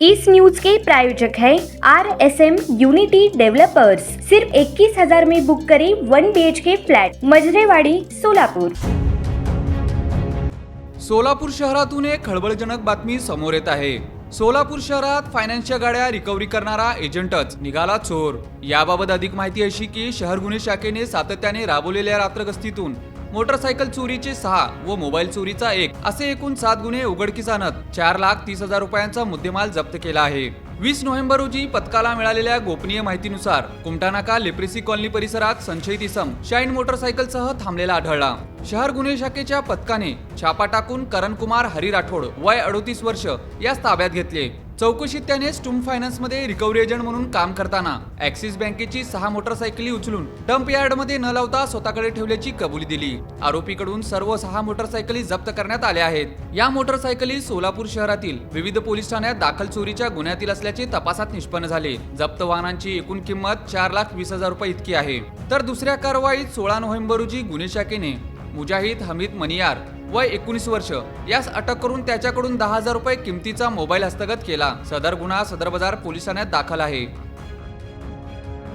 इस news के प्रायोजक है R S M unity developers सिर्फ इक्कीस हजार में बुक करें one B H K flat Majrewadi Solapur. Solapur शहरातून एक खळबळजनक बातमी समोर येत आहे. सोलापूर शहरात फायनान्सच्या गाड्या रिकव्हरी करणारा एजंटच निघाला चोर. याबाबत अधिक माहिती अशी की शहर गुन्हे शाखेने सातत्याने राबवलेल्या रात्रगस्तीतून मोटरसायकल चोरीचे सहा व मोबाईल चोरीचा एक असे एकूण सात गुन्हे उघडकीस आणत चार लाख तीस हजार रुपयांचा मुद्देमाल जप्त केला आहे. वीस नोव्हेंबर रोजी पथकाला मिळालेल्या गोपनीय माहितीनुसार कुमटानाका लेप्रेसी कॉलनी परिसरात संशयित इसम शाईन मोटरसायकलसह थांबलेला आढळला. शहर गुन्हे शाखेच्या पथकाने छापा टाकून करण कुमार हरी राठोड वय अडोतीस वर्ष यास ताब्यात घेतले. चौकशीत त्याने स्टुम फायनान्समध्ये रिकव्हरी एजंट म्हणून काम करताना ऍक्सिस बँकेची सहा मोटरसायकली उचलून डंप यार्डमध्ये न लावता स्वतःकडे ठेवल्याची कबुली दिली. आरोपीकडून सर्व सहा मोटरसायकली जप्त करण्यात आल्या आहेत. या मोटरसायकली सोलापूर शहरातील विविध पोलीस ठाण्यात दाखल चोरीच्या गुन्ह्यातील असल्याचे तपासात निष्पन्न झाले. जप्त वाहनांची एकूण किंमत चार लाख वीस हजार रुपये इतकी आहे. तर दुसऱ्या कारवाईत सोळा नोव्हेंबर रोजी गुन्हे शाखेने मुजाहिद हमीद मनियार वय एकोणीस वर्ष. यास अटक करून त्याच्याकडून दहा हजार रुपये किमतीचा मोबाईल हस्तगत केला. सदर गुन्हा सदर बाजार पोलीस ठाण्यात दाखल आहे.